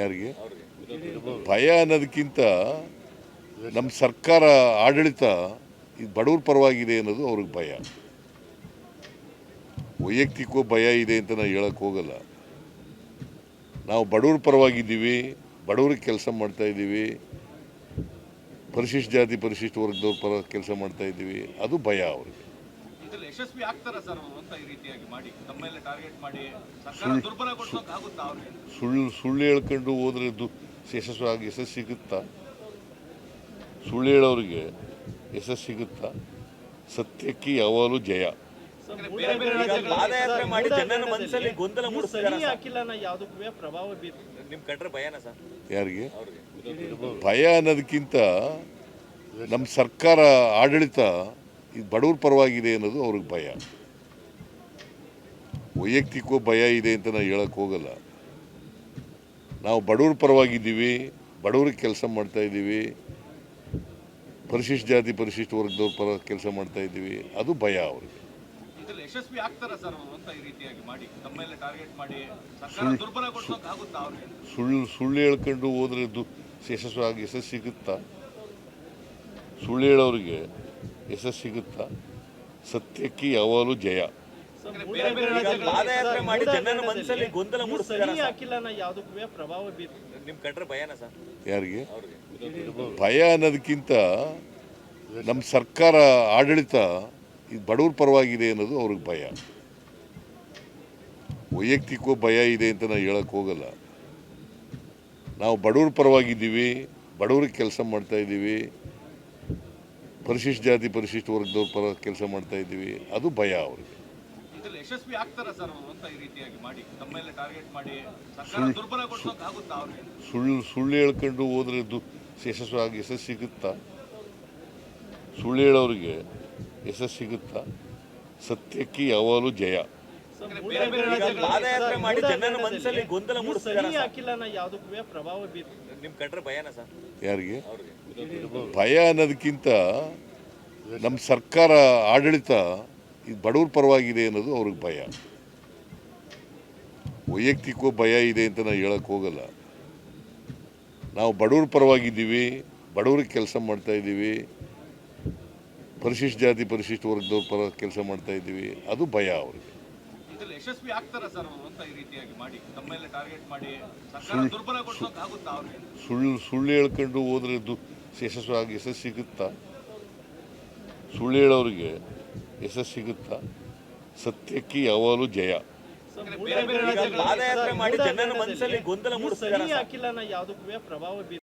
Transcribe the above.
ಯಾರಿಗೆ? ಭಯ ಅನ್ನೋದಕ್ಕಿಂತ ನಮ್ಮ ಸರ್ಕಾರ ಆಡಳಿತ ಇದು ಬಡವ್ರ ಪರವಾಗಿದೆ ಅನ್ನೋದು ಅವ್ರಿಗೆ ಭಯ. ವೈಯಕ್ತಿಕೋ ಭಯ ಇದೆ ಅಂತ ನಾವು ಹೇಳಕ್ ಹೋಗಲ್ಲ. ನಾವು ಬಡವ್ರ ಪರವಾಗಿದ್ದೀವಿ ಬಡವ್ರಿಗೆ ಕೆಲಸ ಮಾಡ್ತಾ ಇದ್ದೀವಿ ಪರಿಶಿಷ್ಟ ಜಾತಿ ಪರಿಶಿಷ್ಟ ವರ್ಗದವ್ರ ಪರ ಕೆಲಸ ಮಾಡ್ತಾ ಇದ್ದೀವಿ ಅದು ಭಯ ಅವ್ರಿಗೆ. ಯಶಸ್ವಿ ಆಗ್ತಾರ ಸರ್ ಅವರು ಅಂತ ಈ ರೀತಿಯಾಗಿ ಮಾಡಿ? ತಮ್ಮೆಲ್ಲ ಟಾರ್ಗೆಟ್ ಮಾಡಿ ಸರ್ಕಾರ ದುರ್ಬಲಗೊಳಿಸೋಕೆ ಆಗುತ್ತಾ ಅವ್ರಿಗೆ? ಸುಳ್ಳು ಸುಳ್ಳು ಹೇಳ್ಕೊಂಡು ಹೋದ್ರೆ ದು ಯಶಸ್ವಿ ಆಗಿ ಯಶಸ್ ಸಿಗುತ್ತಾ? ಸುಳ್ಳು ಹೇಳೋರಿಗೆ ಯಶಸ್ಸು ಸಿಗುತ್ತಾ? ಸತ್ಯಕ್ಕೆ ಯಾವಾಗಲೂ ಜಯ. ಬೇರೆ ಬೇರೆ ಈಗ ಪಾದಯಾತ್ರೆ ಮಾಡಿ ಜನರ ಮನಸ್ಸಲ್ಲಿ ಗೊಂದಲ ಸರಿ ಮೂಡಿಸ್ತಿದ್ದಾರೆ ಸರ್. ಹಾಕಿಲ್ಲ ಯಾವುದಕ್ಕೂ ಪ್ರಭಾವ ಬೀರ್ ನಿಮ್ ಕಂಡ್ರೆ ಭಯನಾ ಸರ್. ಯಾರಿಗೆ? ಭಯ ಅನ್ನೋದಕ್ಕಿಂತ ನಮ್ಮ ಸರ್ಕಾರ ಆಡಳಿತ ಇದು ಬಡವ್ರ ಪರವಾಗಿದೆ ಅನ್ನೋದು ಅವ್ರಿಗೆ ಭಯ. ವೈಯಕ್ತಿಕೋ ಭಯ ಇದೆ ಅಂತ ನಾವು ಹೇಳಕ್ ಹೋಗಲ್ಲ. ನಾವು ಬಡವ್ರ ಪರವಾಗಿದ್ದೀವಿ ಬಡವ್ರಿಗೆ ಕೆಲಸ ಮಾಡ್ತಾ ಇದ್ದೀವಿ ಪರಿಶಿಷ್ಟ ಜಾತಿ ಪರಿಶಿಷ್ಟ ವರ್ಗದವ್ರ ಪರ ಕೆಲಸ ಮಾಡ್ತಾ ಇದ್ದೀವಿ ಅದು ಭಯ ಅವ್ರಿಗೆ. ಸುಳ್ಳು ಸುಳ್ಳು ಹೇಳ್ಕೊಂಡು ಹೋದ್ರೆ ಯಶಸ್ವಿ ಆಗಿ ಯಶಸ್ಸು ಸಿಗುತ್ತಾ? ಸುಳ್ಳು ಹೇಳೋರಿಗೆ ಯಶಸ್ಸು ಸಿಗುತ್ತಾ ಸತ್ಯಕ್ಕೆ ಯಾವಾಗಲೂ ಜಯ. ಯಾರಿಗೆ? ಭಯ ಅನ್ನೋದಕ್ಕಿಂತ ನಮ್ಮ ಸರ್ಕಾರ ಆಡಳಿತ ಇದು ಬಡವ್ರ ಪರವಾಗಿದೆ ಅನ್ನೋದು ಅವ್ರಿಗೆ ಭಯ. ವೈಯಕ್ತಿಕವೂ ಭಯ ಇದೆ ಅಂತ ನಾವು ಹೇಳಕ್ಕೆ ಹೋಗಲ್ಲ. ನಾವು ಬಡವ್ರ ಪರವಾಗಿದ್ದೀವಿ ಬಡವ್ರಿಗೆ ಕೆಲಸ ಮಾಡ್ತಾ ಇದ್ದೀವಿ ಪರಿಶಿಷ್ಟ ಜಾತಿ ಪರಿಶಿಷ್ಟ ವರ್ಗದವ್ರ ಪರ ಕೆಲಸ ಮಾಡ್ತಾ ಇದ್ದೀವಿ. ಅದು ಭಯ ಅವರಿಗೆ. ಸುಳ್ಳು ಸುಳ್ಳು ಹೇಳ್ಕೊಂಡು ಹೋದ್ರೆ ದು ಯಶಸ್ವಿ ಆಗಿ ಯಶಸ್ಸು ಸಿಗುತ್ತಾ? ಸುಳ್ಳು ಹೇಳೋರಿಗೆ ಯಶಸ್ಸು ಸಿಗುತ್ತಾ? ಸತ್ಯಕ್ಕೆ ಯಾವಾಗಲೂ ಜಯ. ಪಾದಯಾತ್ರೆ ಮಾಡಿ ಜನರ ಮನಸ್ಸಲ್ಲಿ ಗೊಂದಲ ಯಾವುದಕ್ಕೂ ಪ್ರಭಾವ ನಿಮ್ ಕಂಡ್ರೆ ಭಯನಾ ಸರ್? ಯಾರಿಗೆ? ಭಯ ಅನ್ನೋದಕ್ಕಿಂತ ನಮ್ಮ ಸರ್ಕಾರ ಆಡಳಿತ ಇದು ಬಡವ್ರ ಪರವಾಗಿದೆ ಅನ್ನೋದು ಅವ್ರಿಗೆ ಭಯ. ವೈಯಕ್ತಿಕವೂ ಭಯ ಇದೆ ಅಂತ ನಾನು ಹೇಳಕ್ ಹೋಗಲ್ಲ. ನಾವು ಬಡವ್ರ ಪರವಾಗಿದ್ದೀವಿ ಬಡವ್ರಿಗೆ ಕೆಲಸ ಮಾಡ್ತಾ ಇದ್ದೀವಿ ಪರಿಶಿಷ್ಟ ಜಾತಿ ಪರಿಶಿಷ್ಟ ವರ್ಗದವ್ರ ಪರ ಕೆಲಸ ಮಾಡ್ತಾ ಇದ್ದೀವಿ ಅದು ಭಯ ಅವ್ರಿಗೆ. ಯಶಸ್ವಿ ಆಗ್ತಾರ ಸರ್ ಅಂತ ಈ ರೀತಿಯಾಗಿ ಮಾಡಿ ತಮ್ಮೆಲ್ಲ ಟಾರ್ಗೆಟ್ ಮಾಡಿ ಸರ್ಕಾರ ದುರ್ಬಲಗೊಳಿಸೋಕೆ ಆಗುತ್ತಾ ಅವ್ರಿಗೆ? ಸುಳ್ಳು ಸುಳ್ಳು ಹೇಳ್ಕೊಂಡು ಹೋದ್ರೆ ದು ಯಶಸ್ವಿ ಆಗಿ ಯಶಸ್ಸು ಸಿಗುತ್ತಾ? ಸುಳ್ಳು ಹೇಳೋರಿಗೆ ಯಶಸ್ಸು ಸಿಗುತ್ತಾ? ಸತ್ಯಕ್ಕೆ ಯಾವಾಗಲೂ ಜಯ. ಬೇರೆ ಬೇರೆ ಪಾದಯಾತ್ರೆ ಮಾಡಿ ಜನರ ಮನಸ್ಸಲ್ಲಿ ಗೊಂದಲ ಸರ್. ಹಾಕಿಲ್ಲ ಯಾವುದಕ್ಕೂ ಪ್ರಭಾವ ಬೀರ್